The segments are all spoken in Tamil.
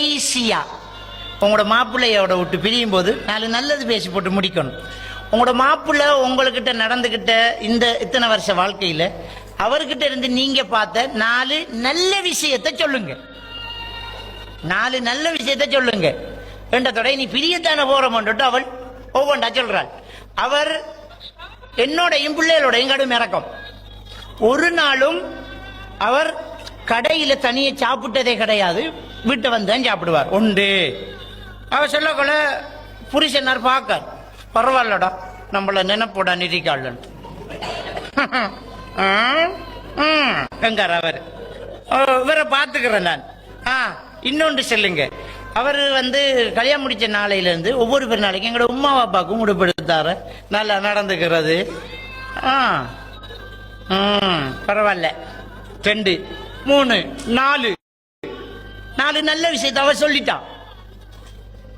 ஈஸியா. உங்களோட மாப்பிள்ளையோட விட்டு பிரியும் போது நாலு நல்லது பேசி போட்டு முடிக்கணும். உங்களோட மாப்பிள்ளை உங்கள்கிட்ட நடந்துகிட்ட இந்த இத்தனை வருஷ வாழ்க்கையில அவர்கிட்ட இருந்து நீங்க பார்த்த நாலு நல்ல விஷயத்தை சொல்லுங்க. நாலு நல்ல விஷயத்தை சொல்லுங்க. என்றதோட நீ பிரியத்தான போறோம்ட்டு அவள் ஒவ்வொன்றா சொல்றாள் அவர் என்னோடையும் பிள்ளைகளோடையும் கடும் இறக்கம். ஒரு நாளும் அவர் கடையில தனியே சாப்பிட்டதே கிடையாது. வீட்டை வந்து தான் சாப்பிடுவார். உண்டு. அவர் சொல்லக்கொள்ள புருஷனார் பார்க்கார். பரவாயில்லடா நம்மள நினைப்போட நிதிக்காளன் எங்கார் அவர்? இவரை பார்த்துக்கிறேன் நான். ஆ இன்னொன்று சொல்லுங்க. அவர் வந்து கல்யாணம் முடிச்ச நாளையிலேருந்து ஒவ்வொரு பேர் நாளைக்கு எங்களோட உமா அப்பாவுக்கும் உடுப்படுத்தார. நல்லா நடந்துக்கிறது. ஆ. ம் பரவாயில்ல. ரெண்டு. மூணு நாலு. நாலு நல்ல விஷயத்த அவ சொல்லிட்டான்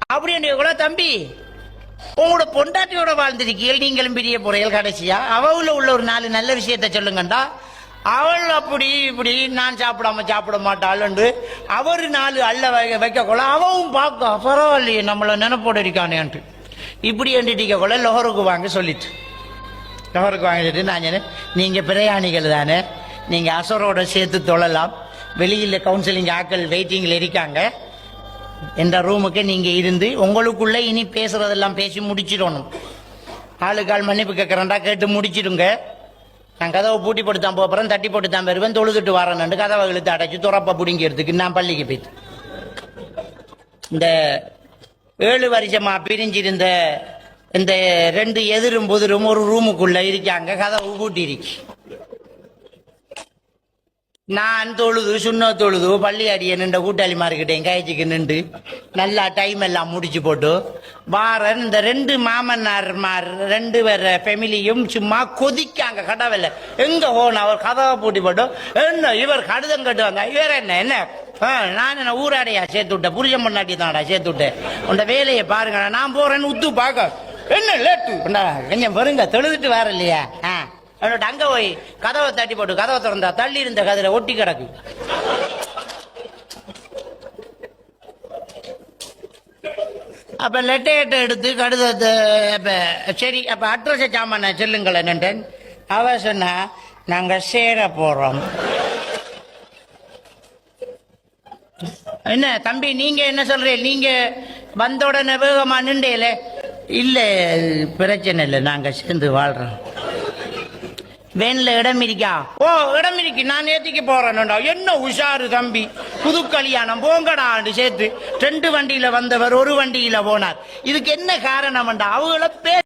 அப்படி கூட தம்பி உங்களோட பொண்டாட்டியோட வாழ்ந்திருக்கீர்கள் நீங்களும் பெரிய போறீர்கள் கடைசியா? அவள உள்ள ஒரு நாலு நல்ல விஷயத்த சொல்லுங்கண்டா. அவள் அப்படி இப்படி நான் சாப்பிடாம சாப்பிட மாட்டாள்ண்டு அவர் நாலு அள்ள வைக்க வைக்கக்குள்ள கொள்ள அவவும் பார்க்க பரவாயில்லையே நம்மளை நினைப்போட இருக்கானேன்ட்டு இப்படி என்று கொள்ள லோகருக்கு வாங்க சொல்லிட்டு. லோகருக்கு வாங்கிட்டு நான் சொன்னேன் நீங்க பிரயாணிகள் தானே. நீங்க அசரோட சேர்த்து தொழலாம். வெளியில் கவுன்சிலிங் ஆக்கள் வெயிட்டிங்கில் இருக்காங்க. என்ற ரூமுக்கு நீங்க இருந்து உங்களுக்குள்ள இனி பேசுறதெல்லாம் பேசி முடிச்சிடணும். ஆளுக்கால் மன்னிப்பு கேட்கறேன்டா கேட்டு முடிச்சிடுங்க. நான் கதவை பூட்டி போட்டு தான் போறேன் தட்டி போட்டு தான் வருவேன் தொழுதுட்டு வரேன்னு கதவை இழுத்து அடைச்சு துறப்ப பிடிங்கிறதுக்கு நான் பள்ளிக்கு போயிட்டு. இந்த ஏழு வருஷமா பிரிஞ்சிருந்த இந்த ரெண்டு எதிரும் புதிரும் ஒரு ரூமுக்குள்ள இருக்காங்க கதவு பூட்டி இருக்கு நான் தொழுது சுண்ண தொழுது பள்ளி அடிய நின்ற கூட்டாளிமார்கிட்டையும் காய்ச்சிக்கு நின்று. நல்லா டைம் எல்லாம் முடிச்சு போட்டு வாரன் இந்த ரெண்டு மாமன்னார்மார் ரெண்டு பேர் ஃபெமிலியும் சும்மா கொதிக்காங்க கடவுள. எங்க போன அவர் கதவை பூட்டி போட்டு என்ன இவர் கடிதம் கட்டுவாங்க? இவர் என்ன என்ன? நான் என்ன ஊராடையா சேர்த்து விட்டேன் புரிஜம் முன்னாடி தான்டா சேர்த்து விட்டேன். உண்ட வேலையை பாருங்க நான் போறேன்னு உத்து பார்க்க. என்ன லேட்டு? கொஞ்சம் வருங்க தொழுதுட்டு வர இல்லையா? ஆ அவனோட அங்க போய் கதவை தட்டி போட்டு கதவை திறந்தா தள்ளி இருந்த கதிர ஒட்டி கிடக்கு. அப்ப லெட்டர் எடுத்து கடிதத்தை அப்ப சரி அப்ப அட்ரஸை சாமான சொல்லுங்களேன் என்னன்ட்டேன். அவ சொன்னா நாங்க சேர போறோம். என்ன தம்பி நீங்க என்ன சொல்றீங்க? நீங்க வந்த உடனே வேகமா நின்றீங்களே? இல்ல பிரச்சனை இல்லை நாங்க சேர்ந்து வாழ்றோம். வேன்ல இடம் இருக்கா ஓ இடம் இருக்கு நான் நேத்திக்கு போறேன்டா. என்ன உஷாரு தம்பி. புது கல்யாணம். போங்கடாண்டு சேர்த்து. ரெண்டு வண்டியில வந்தவர் ஒரு வண்டியில போனார். இதுக்கு என்ன காரணம்டா? அவங்கள பே